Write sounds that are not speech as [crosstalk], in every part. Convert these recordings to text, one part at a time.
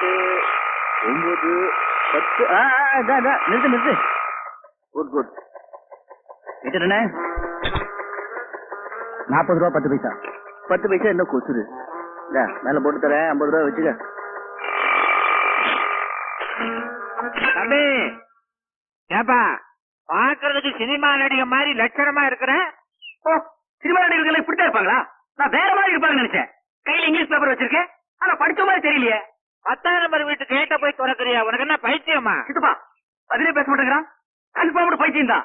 எட்டு ஒன்பது பத்து ஆ நிறுத்து நிறுத்து. குட் குட் விட்டுட்டனே நாற்பது ரூபா பத்து பைசா. பத்து பைசா என்ன கொசுரு இந்தா, மேல போட்டு தரேன். ஐம்பது ரூபா வச்சுக்க. தம்பி ஏப்பா பாக்குறதுக்கு சினிமா நடிகை மாதிரி லட்சணமா இருக்கிற? ஓ சினிமா நடிகர்கள் இப்படித்தான் இருப்பாங்களா? நான் வேற மாதிரி இருப்பாங்கன்னு நினைச்சேன். கையில இங்கிலீஷ் பேப்பர் வச்சிருக்கேன். ஆனா படிச்ச மாதிரி தெரியலையே. பத்தாம் நம்பர் வீட்டு கேட்ட போய் திறக்கறியா? உனக்கு என்ன பைத்தியமா? சித்தப்பா பதிலே பேச மாட்டேங்கிறான். கன்ஃபார்ம் பைத்தியம் தான்.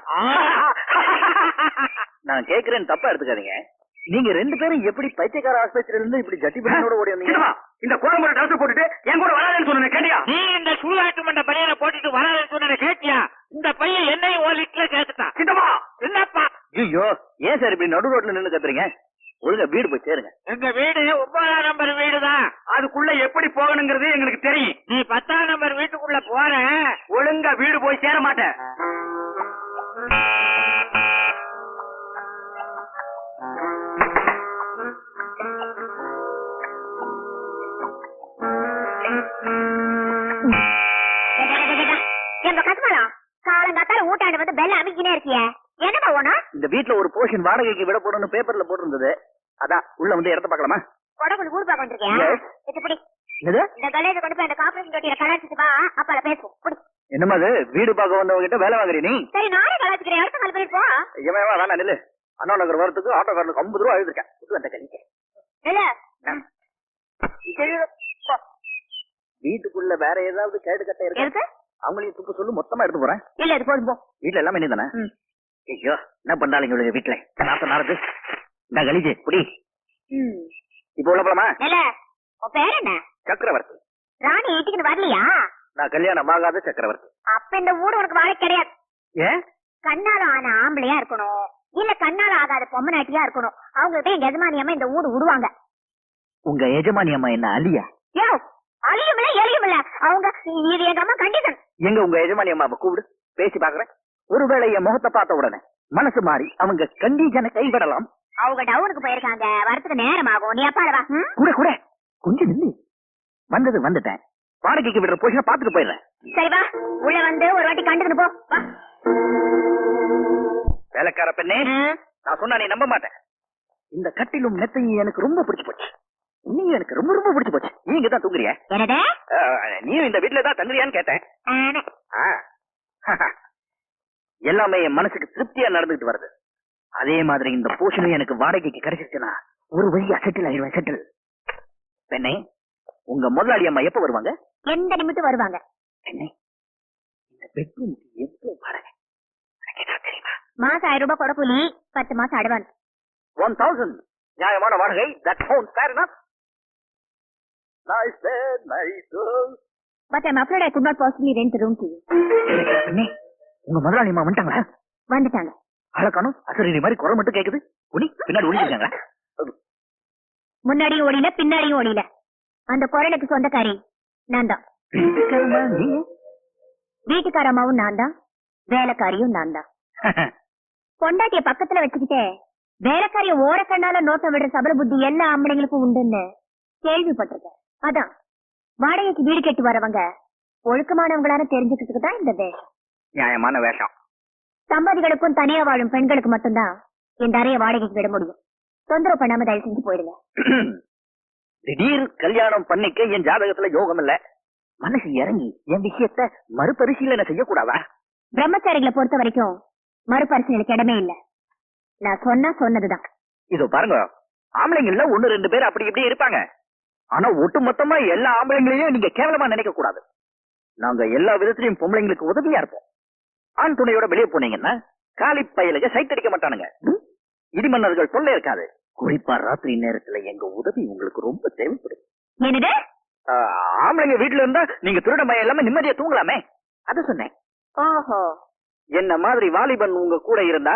நான் கேக்குறேன் தப்பா எடுத்துக்காதீங்க. நீங்க ரெண்டு பேரும் எப்படி பைத்தியக்கார ஆஸ்பத்திரியில இருந்து இப்படி ஜட்டி பண்ணோட ஓடி வந்தீங்க? இந்த கோரம்புற ட்ரெஸ் போட்டுட்டு என் கூட வராதுன்னு சொன்னேன் கேட்டியா? நீ இந்த சுடுகாட்டு மண்ட பையனை போட்டுட்டு வராதுன்னு சொன்ன கேட்டியா? இந்த பையன் என்னையும் ஒரு லிட்டர்ல சேர்த்துட்டான் சித்தப்பா என்னப்பா? ஐயோ ஏன் சார் இப்படி நடு ரோட்ல நின்னு கத்துறீங்க? ஒழுங்கா வீடு போய் சேருங்க. எங்க வீடு வீடுதான் அதுக்குள்ள எப்படி போகணுங்கிறது எங்களுக்கு தெரியும். நீ பத்தாம் நம்பர் வீட்டுக்குள்ள போற. ஒழுங்கா வீடு போய் சேர மாட்டேன். ஊட்டாண்டு வந்து பெல்ல அமைக்கினே இருக்கிய. என்னடா ஒண்ணு இந்த வீட்ல ஒரு போர்ஷன் வாடகைக்கு விட போறோம்னு பேப்பர்ல போட்டிருந்தது. அதான் உள்ள வந்து இடத்த பார்க்கலாமா? கொடகுள் ஊர் பார்க்க வந்திருக்கியா Yes. இப்படி என்னது இந்த கலையில கொண்டு போய் அந்த காப்பரேஷன் தொட்டியில கலாச்சிட்டு வா அப்பால பேசுவோம். புடி என்னமா அது? வீடு பார்க்க வந்தவங்க கிட்ட வேலை வாங்குறீ நீ? சரி நானே கலாச்சிக்கிறேன் அடுத்த கால் போ. இவன் வேணாம் நில்லு. அண்ணா நகர் வரதுக்கு ஆட்டோக்காரனுக்கு ஐம்பது ரூபா எழுதிருக்கேன் புது அந்த கழிக்க. இல்ல வீட்டுக்குள்ள வேற ஏதாவது கேடு கட்ட இருக்கு? அவங்களையும் துப்பு சொல்லு மொத்தமா எடுத்து போறேன். இல்ல இது போதும் போ. வீட்ல எல்லாமே நீ தானே. ஐயோ என்ன பண்ணாலும் இவளுங்க வீட்டுல நாத்த நாரது. இந்த கலிஜி ம். இப்ப உள்ள போலாமா? இல்ல உன் பேர் என்ன? சக்கரவர்த்தி. ராணி வீட்டுக்கு வரலையா? நான் கல்யாணம் ஆகாத சக்கரவர்த்தி. அப்ப இந்த ஊடு உனக்கு வாழ கிடையாது. ஏன் கண்ணால ஆன ஆம்பளையா இருக்கணும். இல்ல கண்ணால ஆகாத பொம்மநாட்டியா இருக்கணும். அவங்க கிட்ட எங்க எஜமானியம்மா இந்த ஊடு விடுவாங்க உங்க எஜமானி அம்மா என்ன அலியா யோ அழியும் இல்ல எழியும் இல்ல அவங்க இது எங்க அம்மா கண்டிஷன். எங்க உங்க எஜமானி அம்மாவை கூப்பிடு. பேசி பாக்குறேன். ஒருவேளை என் முகத்தை பார்த்த உடனே மனசு மாறி அவங்க கண்டிஜனை கைவிடலாம். அவங்க டவுனுக்கு போயிருக்காங்க. வரதுக்கு நேரம் ஆகும். நீ அப்பால வா. ம்? கூட கூட. கொஞ்சம் நில்லு. வந்தது வந்துட்டேன். வாடகைக்கு விடுற போஷனை பாத்துட்டு போயிடுறேன். சரி வா உள்ள வந்து ஒரு வாட்டி கண்டுக்கிட்டு போ. வா. வேலைக்கார பெண்ணே. நான் சொன்னா நீ நம்ப மாட்டேன். இந்த கட்டிலும் மெத்தையும் எனக்கு ரொம்ப பிடிச்சு போச்சு. நீ எனக்கு ரொம்ப ரொம்ப பிடிச்சு போச்சு. நீ இங்க தான் தூங்குறிய? நீ இந்த வீட்டுல தான் தங்குறியான்னு கேட்டேன். [laughs] எல்லாமே என் மனசுக்கு திருப்தியா நடந்துட்டு வருது. அதே மாதிரி இந்த போஷனும் எனக்கு வாடகைக்கு கிடைச்சிருச்சுன்னா ஒரு வழியா செட்டில் ஆயிடுவேன் செட்டில் பெண்ணே உங்க முதலாளி அம்மா எப்ப வருவாங்க? எந்த நிமிஷம் வருவாங்க? இந்த பெட்ரூம் எவ்வளவு மாசம் ஆயிரம் ரூபாய் கொடப்புலி பத்து மாசம் அட்வான்ஸ். ஒன் தௌசண்ட் நியாயமான வாடகை. That sound fair enough. Nice girl. But I'm afraid I could not possibly rent room to உங்க முதலாளி அம்மா வந்துட்டாங்களா? வந்துட்டாங்க. அழகானும் அசரீரி மாதிரி குரல் மட்டும் கேக்குது. உனி பின்னாடி ஒளிஞ்சிருக்காங்க முன்னாடியும் ஓடில பின்னாடியும் ஓடில. அந்த குரலுக்கு சொந்தக்காரி நான் தான். வீட்டுக்காரமா நீங்க வீட்டுக்கார அம்மாவும் நான் தான். வேலைக்காரியும் நான் தான். [laughs] பொண்டாட்டிய பக்கத்துல வச்சுக்கிட்டே வேலைக்காரிய ஓரக்கண்ணால நோட்டம் விடுற சபல புத்தி எல்லா ஆம்பளைங்களுக்கும் உண்டுன்னு கேள்விப்பட்டிருக்கேன். அதான் வாடகைக்கு வீடு கட்டி வரவங்க ஒழுக்கமானவங்களான தெரிஞ்சுக்கிறதுக்கு தான் இந்த தேசம் நியாயமான வேஷம். சம்பாதிகளுக்கும் தனியா வாழும் பெண்களுக்கு மட்டும்தான் இந்த அறைய வாடகைக்கு விட முடியும். தொந்தரவு பண்ணாம தயவு செஞ்சு போயிடுங்க. [coughs] திடீர் கல்யாணம் பண்ணிக்க என் ஜாதகத்துல யோகம் இல்ல. மனசு இறங்கி என் விஷயத்த மறுபரிசீலனை செய்யக்கூடாதா? பிரம்மச்சாரிகளை பொறுத்த வரைக்கும் மறுபரிசீலனைக்கு இடமே இல்ல. நான் சொன்னா சொன்னதுதான். இதோ பாருங்க ஆம்பளைங்கள்ல ஒண்ணு ரெண்டு பேர் அப்படி இப்படி இருப்பாங்க. ஆனா ஒட்டு மொத்தமா எல்லா ஆம்பளைங்களையும் நீங்க கேவலமா நினைக்க கூடாது நாங்க எல்லா விதத்திலையும் பொம்பளைங்களுக்கு உதவியா இருப்போம். ஆண் துணையோட வெளியே போனீங்கன்னா காலி பயலுக சைத்தடிக்க மாட்டானுங்க? இடிமன்னர்கள் தொல்லை இருக்காது. குறிப்பா ராத்திரி நேரத்துல எங்க உதவி உங்களுக்கு ரொம்ப தேவைப்படும் என்னது? ஆம்பளைங்க வீட்டுல இருந்தா நீங்க திருட பயம் இல்லாம நிம்மதியா தூங்கலாமே? அத சொன்னேன். ஓஹோ என்ன மாதிரி வாலிபன் உங்க கூட இருந்தா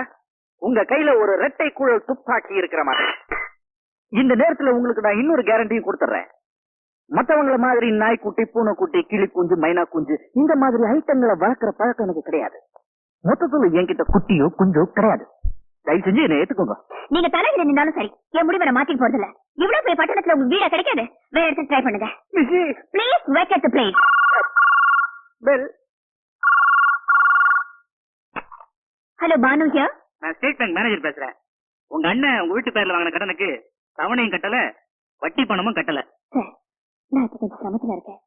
உங்க கையில ஒரு ரெட்டை குழல் துப்பாக்கி இருக்கிற மாதிரி. இந்த நேரத்துல உங்களுக்கு நான் இன்னொரு கேரண்டியும் கொடுத்துறேன். மத்தவங்கள மாதிரி நாய்க்குட்டி பூனைக்குட்டி கிளி குஞ்சு மைனா குஞ்சு இந்த மாதிரி ஐட்டங்களை வளர்க்குற பழக்கம் எனக்கு கிடையாது. மொத்தத்துல என்கிட்ட குட்டியோ குஞ்சோ கிடையாது. தயவு செஞ்சு என்ன ஏத்துக்கோங்க. நீங்க தலையில நின்னாலும் சரி என் முடிவை நான் மாத்திட்டு போறது இல்ல இவ்வளவு போய் பட்டணத்துல உங்க வீடா கிடைக்காது? வேற இடத்துல ட்ரை பண்ணுங்க. ப்ளீஸ் வெக் அட் பிளேஸ் பெல் ஹலோ பானு ஹியர் நான் ஸ்டேட் பேங்க் மேனேஜர் பேசுறேன். உங்க அண்ணன் உங்க வீட்டு பேர்ல வாங்கின கடனுக்கு தவணையும் கட்டல வட்டி பணமும் கட்டல. சார் நான் இப்ப கொஞ்சம் சிரமத்துல இருக்கேன்.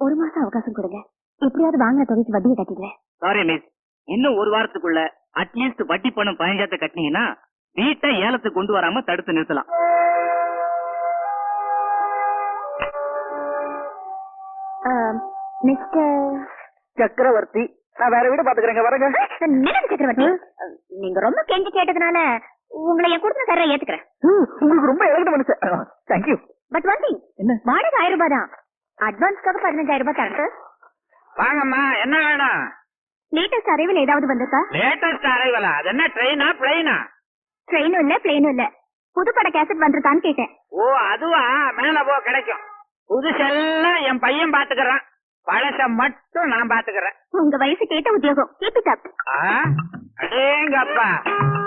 ஒரு மாசம் அவகாசம் கொடுங்க. எப்படியாவது வாங்கின தொகைக்கு வட்டியை கட்டிடுறேன் சாரி மிஸ் இன்னும் ஒரு வாரத்துக்குள்ள அட்லீஸ்ட் வட்டி பணம் பதினஞ்சாயிரத்தை கட்டினீங்கன்னா வீட்டை ஏலத்துக்கு கொண்டு வராம தடுத்து நிறுத்தலாம். மிஸ்டர் சக்கரவர்த்தி நான் வேற வீடு பாத்துக்கிறேங்க வரங்க. நினைவு சக்கரவர்த்தி? நீங்க ரொம்ப கெஞ்சி கேட்டதுனால உங்களை என் கொடுத்த தர ஏத்துக்கிறேன். உங்களுக்கு ரொம்ப இறங்கிட்ட மனுஷன் தேங்க்யூ பட் ஒன் திங் என்ன? வாடகை ஆயிரம் ரூபாய் தான். அட்வான்ஸ்க்காக பதினஞ்சாயிரம் ரூபாய் தரேன் சார் வாங்கம்மா என்ன வேணும்? லேட்டஸ்ட் அறிவில் ஏதாவது வந்திருக்கா? லேட்டஸ்ட் அரைவலா அது என்ன ட்ரெயினா பிளைனா ட்ரெயினும் இல்ல பிளேனும் இல்ல. புதுப்பட கேசட் வந்திருக்கான்னு கேட்டேன். ஓ அதுவா? மேல போ கிடைக்கும். புதுசெல்லாம் என் பையன் பாத்துக்கறான். பழச மட்டும் நான் பாத்துக்கறேன். உங்க வயசு கேட்ட உத்தியோகம். கீப் இட் அப் ஆ? அடேங்கப்பா.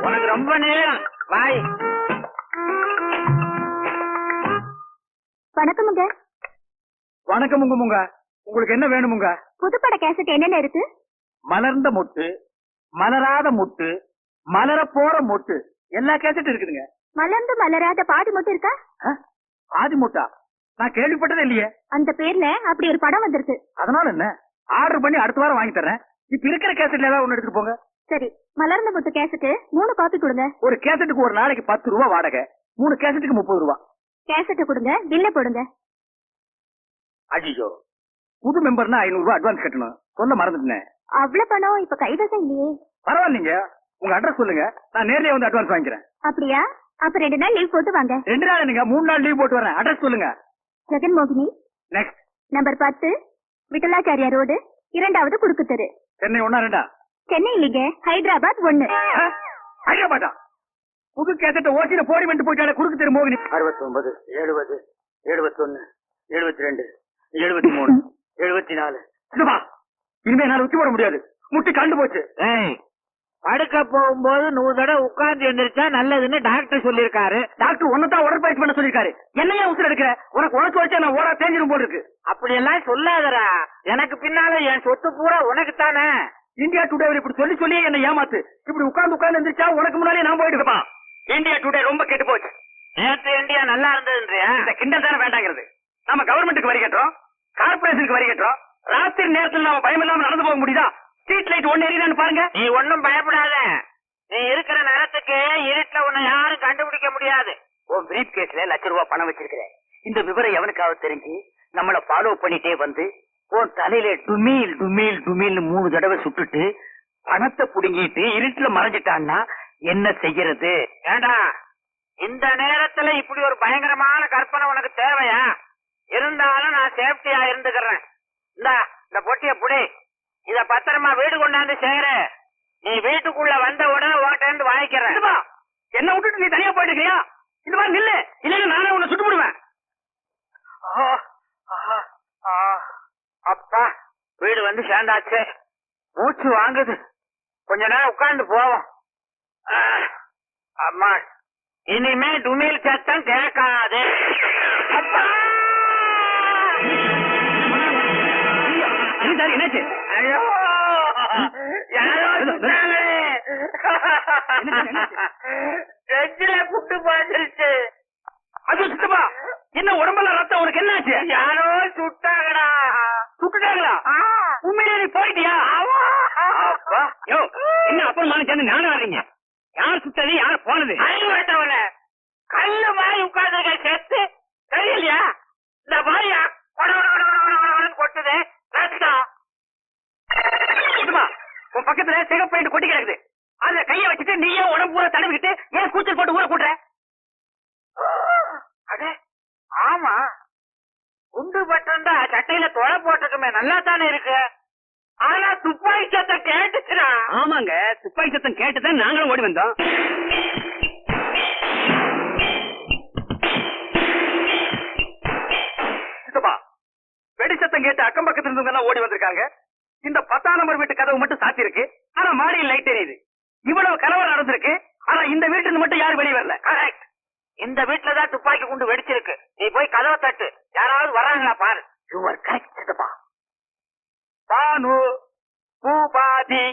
உனக்கு ரொம்ப நேரம். வாய். வணக்கமுங்க. வணக்கம் உங்க முங்க. உங்களுக்கு என்ன வேணுமுங்க? புதுப்பட கேசட் என்னென்ன இருக்கு? மலர்ந்த மொட்டு மலராத மொட்டு மலர போற மொட்டு எல்லா கேசட்டும் இருக்குதுங்க. மலர்ந்து மலராத பாதி மட்டும் இருக்கா? ஆதி மொட்டா? நான் கேள்விப்பட்டதே இல்லையே. அந்த பேர்ல அப்படி ஒரு படம் வந்திருக்கு. அதனால என்ன? ஆர்டர் பண்ணி அடுத்த வாரம் வாங்கி தர்றேன். இப்ப இருக்கிற கேசட்ல ஏதாவது ஒண்ணு எடுத்துட்டு போங்க. சரி மலர்ந்த முத்து கேசட்டு மூணு காப்பி கொடுங்க. ஒரு கேசட்டுக்கு ஒரு நாளைக்கு பத்து ரூபா வாடகை. மூணு கேசட்டுக்கு முப்பது ரூபா. கேசட்டை கொடுங்க பில்ல போடுங்க. அஜிஜோ புது மெம்பர்னா ஐநூறு ரூபாய் அட்வான்ஸ் கட்டணும். சொல்ல மறந்துட்டேன். அவ்வளவு பணம் இப்ப கைவசம் இல்லையே. பரவாயில்லைங்க. உங்க அட்ரஸ் சொல்லுங்க. நான் நேர்லயே வந்து அட்வான்ஸ் வாங்கிக்கிறேன். அப்படியா? அப்ப ரெண்டு நாள் லீவ் போட்டு வாங்க. ரெண்டு நாள் நீங்க மூணு நாள் லீவ் போட்டு வரேன். அட்ரஸ் சொல்லுங்க. ஜெகன் மோகினி நெக்ஸ்ட் நம்பர் பத்து. விட்டலாச்சாரியா ரோடு. இரண்டாவது குறுக்கு தெரு சென்னை ஒன்னா ரெண்டா? சென்னை இல்லைங்க. ஹைதராபாத் ஒண்ணு. ஆ? ஹைதராபாத்தா? புது கேசட்ட ஓசியில போடி வந்துட்டு போயிட்டாலே குறுக்கு தெரு மோகினி. அறுபத்தி ஒன்பது எழுபது எழுபத்தி ஒன்னு எழுபத்தி ரெண்டு எழுபத்தி மூணு [laughs] எழுபத்தி நாலு. இனிமே என்னால உச்சி போட முடியாது. முட்டி கண்டு போச்சு. படுக்க போகும்போது நூறு தடவை உட்கார்ந்து எந்திரிச்சா நல்லதுன்னு டாக்டர் சொல்லியிருக்காரு. டாக்டர் உன்னதான் உடற்பயிற்சி பண்ண சொல்லிருக்காரு என்னையா உசுர எடுக்கிற? உனக்கு உனக்கு வச்சா நான் ஓடா தேஞ்சிரும் போல இருக்கு. அப்படியெல்லாம் சொல்லாதடா. எனக்கு பின்னால என் சொத்து பூரா உனக்கு தானே இந்தியா டுடே இப்படி சொல்லி சொல்லி என்ன ஏமாத்து. இப்படி உட்கார்ந்து உட்கார்ந்து எந்திரிச்சா உனக்கு முன்னாலே நான் போயிட்டு இந்தியா டுடே ரொம்ப கெட்டு போச்சு. நேத்து இந்தியா நல்லா இருந்ததுன்றியா? இந்த கிண்டல் தானே வேண்டாங்கிறது. நம்ம கவர்மெண்ட்டுக்கு வரி கட்டுறோம். கார்பரேஷனுக்கு வரி கட்டுறோம். ராத்திரி நேரத்துல நாம பயம் இல்லாம நடந்து போக முடியுதா? ஸ்ட்ரீட் லைட் ஒண்ணு எரியுதான்னு பாருங்க. நீ ஒண்ணும் பயப்படாத. நீ இருக்கிற நேரத்துக்கு இருட்டுல உன்னை யாரும் கண்டுபிடிக்க முடியாது. உன் பிரீப் கேஸ்ல லட்ச ரூபாய் பணம் வச்சிருக்கிறேன். இந்த விவரம் எவனுக்காவது தெரிஞ்சு நம்மள ஃபாலோ பண்ணிட்டே வந்து உன் தலையில டுமீல் டுமீல் டுமீல்னு மூணு தடவை சுட்டுட்டு பணத்தை புடுங்கிட்டு இருட்டுல மறைஞ்சிட்டான்னா என்ன செய்யறது? ஏண்டா இந்த நேரத்துல இப்படி ஒரு பயங்கரமான கற்பனை உனக்கு தேவையா? இருந்தாலும் நான் சேஃப்டியா இருந்துக்கிறேன். இந்தா இந்த பொட்டிய புடி. இத பத்திரமா வீடு கொண்டாந்து சேரு நீ வீட்டுக்குள்ள வந்த உடனே இருந்து வாங்கிக்கிறேன்? என்ன விட்டுட்டு நீ தனியா போயிட்டு இருக்கியா இந்த மாதிரி நில்லு. இல்லைன்னா நானே உன்னை சுட்டு விடுவேன். அப்பா வீடு வந்து சேர்ந்தாச்சு. மூச்சு வாங்குது. கொஞ்ச நேரம் உட்கார்ந்து போவோம். அம்மா இனிமே டுமில் சத்தம் கேட்காது. அப்பா! சார் என்னாச்சு? ஐயோ! யாரோ சுட்டாங்களே. புட்டு பாய்ச்சிருச்சு அது சித்தப்பா என்ன உடம்பெல்லாம் ரத்தம் உனக்கு என்னாச்சு? யாரோ சுட்டாங்கடா. சுட்டுட்டாங்களா? உண்மையிலே நீ போயிட்டியா? யோ என்ன அப்புறமான சேர்ந்து நானும் வர்றீங்க யார் சுட்டது யார் போனது? அறிவுட்டவன கல்லு மாதிரி உட்கார்ந்து செத்து தெரியலையா இந்த மாதிரியா கொட்டுது ரத்தம் இதுமா உன் பக்கத்துல சிகப்பு கொட்டி கிடக்குது. அதுல கைய வச்சுட்டு நீயே உடம்பு பூரா தடவிக்கிட்டு ஏன் கூச்சல் போட்டு ஊற கூட்டுற? அடே ஆமா. குண்டு பட்டிருந்தா சட்டையில தொலை போட்டிருக்குமே நல்லா தானே இருக்கு? ஆனா துப்பாக்கி சத்தம் கேட்டுச்சுடா. ஆமாங்க துப்பாக்கி சத்தம் கேட்டுதான் நாங்களும் ஓடி வந்தோம். வெடி சத்தம் கேட்டு அக்கம் பக்கத்துல இருந்தவங்க எல்லாம் ஓடி வந்திருக்காங்க. இந்த பத்தாம் நம்பர் வீட்டு கதவு மட்டும் சாத்திருக்கு ஆனா மாடியில் லைட் எரியுது. இவ்வளவு கலவரம் நடந்திருக்கு. ஆனா இந்த வீட்டுல இருந்து மட்டும் யாரும் வெளியே வரல. கரெக்ட் இந்த வீட்டுல தான் துப்பாக்கி குண்டு வெடிச்சிருக்கு. நீ போய் கதவை தட்டு. யாராவது வராங்களா பாரு. யூ ஆர் கரெக்ட் சித்தப்பா. பானு பூபாதி.